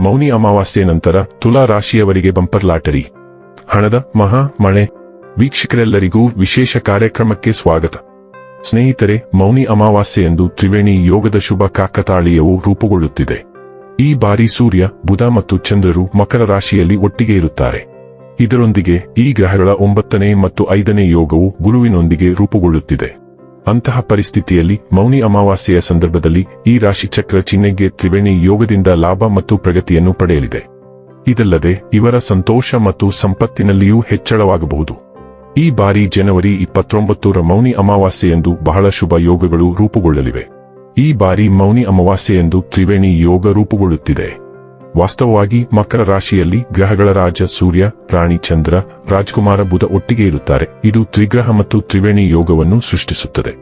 ಮೌನಿ ಅಮಾವಾಸ್ಯೆ ನಂತರ ತುಲಾ ರಾಶಿಯವರಿಗೆ ಬಂಪರ್ ಲಾಟರಿ. ಹಣದ ಮಹಾ ಮಳೆ ವೀಕ್ಷಕರೆಲ್ಲರಿಗೂ ವಿಶೇಷ ಕಾರ್ಯಕ್ರಮಕ್ಕೆ ಸ್ವಾಗತ. ಸ್ನೇಹಿತರೆ, ಮೌನಿ ಅಮಾವಾಸ್ಯೆಯಂದು ತ್ರಿವೇಣಿ ಯೋಗದ ಶುಭ ಕಾಕತಾಳೀಯವು ರೂಪುಗೊಳ್ಳುತ್ತಿದೆ. ಈ ಬಾರಿ ಸೂರ್ಯ, ಬುಧ ಮತ್ತು ಚಂದ್ರರು ಮಕರ ರಾಶಿಯಲ್ಲಿ ಒಟ್ಟಿಗೆ ಇರುತ್ತಾರೆ. ಇದರೊಂದಿಗೆ ಈ ಗ್ರಹಗಳ ಒಂಬತ್ತನೇ ಮತ್ತು ಐದನೇ ಯೋಗವು ಗುರುವಿನೊಂದಿಗೆ ರೂಪುಗೊಳ್ಳುತ್ತಿದೆ. ಅಂತಹ ಪರಿಸ್ಥಿತಿಯಲ್ಲಿ ಮೌನಿ ಅಮಾವಾಸ್ಯೆಯ ಸಂದರ್ಭದಲ್ಲಿ ಈ ರಾಶಿಚಕ್ರ ಚಿಹ್ನೆಗೆ ತ್ರಿವೇಣಿ ಯೋಗದಿಂದ ಲಾಭ ಮತ್ತು ಪ್ರಗತಿಯನ್ನು ಪಡೆಯಲಿದೆ. ಇದಲ್ಲದೆ, ಇವರ ಸಂತೋಷ ಮತ್ತು ಸಂಪತ್ತಿನಲ್ಲಿಯೂ ಹೆಚ್ಚಳವಾಗಬಹುದು. ಈ ಬಾರಿ ಜನವರಿ ಇಪ್ಪತ್ತೊಂಬತ್ತರ ಮೌನಿ ಅಮಾವಾಸ್ಯೆಯಂದು ಬಹಳ ಶುಭ ಯೋಗಗಳು ರೂಪುಗೊಳ್ಳಲಿವೆ. ಈ ಬಾರಿ ಮೌನಿ ಅಮಾವಾಸ್ಯೆಯಂದು ತ್ರಿವೇಣಿ ಯೋಗ ರೂಪುಗೊಳ್ಳುತ್ತಿದೆ. ವಾಸ್ತವವಾಗಿ ಮಕರ ರಾಶಿಯಲ್ಲಿ ಗ್ರಹಗಳ ರಾಜ ಸೂರ್ಯ, ರಾಣಿ ಚಂದ್ರ, ರಾಜ್ಕುಮಾರ ಬುಧ ಒಟ್ಟಿಗೆ ಇರುತ್ತಾರೆ. ಇದು ತ್ರಿಗ್ರಹ ಮತ್ತು ತ್ರಿವೇಣಿ ಯೋಗವನ್ನು ಸೃಷ್ಟಿಸುತ್ತದೆ.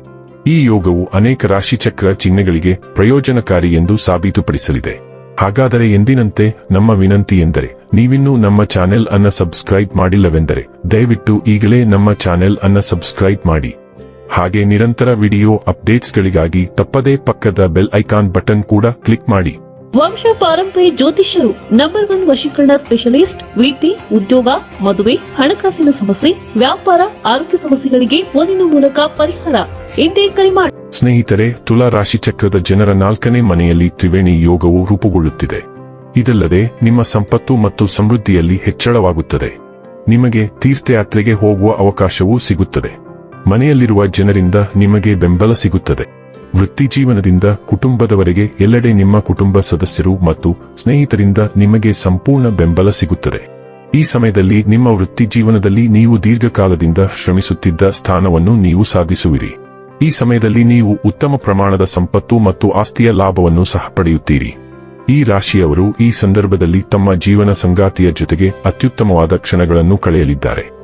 ಈ ಯೋಗವು ಅನೇಕ ರಾಶಿಚಕ್ರ ಚಿಹ್ನೆಗಳಿಗೆ ಪ್ರಯೋಜನಕಾರಿ ಎಂದು ಸಾಬೀತುಪಡಿಸಲಿದೆ. ಹಾಗಾದರೆ ಎಂದಿನಂತೆ ನಮ್ಮ ವಿನಂತಿ ಎಂದರೆ, ನೀವಿನ್ನೂ ನಮ್ಮ ಚಾನೆಲ್ ಅನ್ನ ಸಬ್ಸ್ಕ್ರೈಬ್ ಮಾಡಿಲ್ಲವೆಂದರೆ, ದಯವಿಟ್ಟು ಈಗಲೇ ನಮ್ಮ ಚಾನೆಲ್ ಅನ್ನ ಸಬ್ಸ್ಕ್ರೈಬ್ ಮಾಡಿ. ಹಾಗೆ ನಿರಂತರ ವಿಡಿಯೋ ಅಪ್ಡೇಟ್ಸ್ಗಳಿಗಾಗಿ ತಪ್ಪದೇ ಪಕ್ಕದ ಬೆಲ್ ಐಕಾನ್ ಬಟನ್ ಕೂಡ ಕ್ಲಿಕ್ ಮಾಡಿ. ವಂಶ ಪಾರಂಪರ್ಯ ಜ್ಯೋತಿಷ್ಯರು ನಂಬರ್ ಒನ್ ವಶೀಕರಣ ಸ್ಪೆಷಲಿಸ್ಟ್ ವೃತ್ತಿ ಉದ್ಯೋಗ, ಮದುವೆ, ಹಣಕಾಸಿನ ಸಮಸ್ಯೆ, ವ್ಯಾಪಾರ, ಆರೋಗ್ಯ ಸಮಸ್ಯೆಗಳಿಗೆ ಫೋನಿನ ಮೂಲಕ ಪರಿಹಾರ. ಎಂದೇ ಕರೆ ಮಾಡಿ ಸ್ನೇಹಿತರೆ, ತುಲಾ ರಾಶಿ ಚಕ್ರದ ಜನರ ನಾಲ್ಕನೇ ಮನೆಯಲ್ಲಿ ತ್ರಿವೇಣಿ ಯೋಗವು ರೂಪುಗೊಳ್ಳುತ್ತಿದೆ. ಇದಲ್ಲದೆ, ನಿಮ್ಮ ಸಂಪತ್ತು ಮತ್ತು ಸಮೃದ್ಧಿಯಲ್ಲಿ ಹೆಚ್ಚಳವಾಗುತ್ತದೆ. ನಿಮಗೆ ತೀರ್ಥಯಾತ್ರೆಗೆ ಹೋಗುವ ಅವಕಾಶವೂ ಸಿಗುತ್ತದೆ. ಮನೆಯಲ್ಲಿರುವ ಜನರಿಂದ ನಿಮಗೆ ಬೆಂಬಲ ಸಿಗುತ್ತದೆ. ವೃತ್ತಿ ಜೀವನದಿಂದ ಕುಟುಂಬದವರೆಗೆ ಎಲ್ಲೆಡೆ ನಿಮ್ಮ ಕುಟುಂಬ ಸದಸ್ಯರು ಮತ್ತು ಸ್ನೇಹಿತರಿಂದ ನಿಮಗೆ ಸಂಪೂರ್ಣ ಬೆಂಬಲ ಸಿಗುತ್ತದೆ. ಈ ಸಮಯದಲ್ಲಿ ನಿಮ್ಮ ವೃತ್ತಿ ಜೀವನದಲ್ಲಿ ನೀವು ದೀರ್ಘಕಾಲದಿಂದ ಶ್ರಮಿಸುತ್ತಿದ್ದ ಸ್ಥಾನವನ್ನು ನೀವು ಸಾಧಿಸುವಿರಿ. ಈ ಸಮಯದಲ್ಲಿ ನೀವು ಉತ್ತಮ ಪ್ರಮಾಣದ ಸಂಪತ್ತು ಮತ್ತು ಆಸ್ತಿಯ ಲಾಭವನ್ನು ಸಹ ಪಡೆಯುತ್ತೀರಿ. ಈ ರಾಶಿಯವರು ಈ ಸಂದರ್ಭದಲ್ಲಿ ತಮ್ಮ ಜೀವನ ಸಂಗಾತಿಯ ಜೊತೆಗೆ ಅತ್ಯುತ್ತಮವಾದ ಕ್ಷಣಗಳನ್ನು ಕಳೆಯಲಿದ್ದಾರೆ.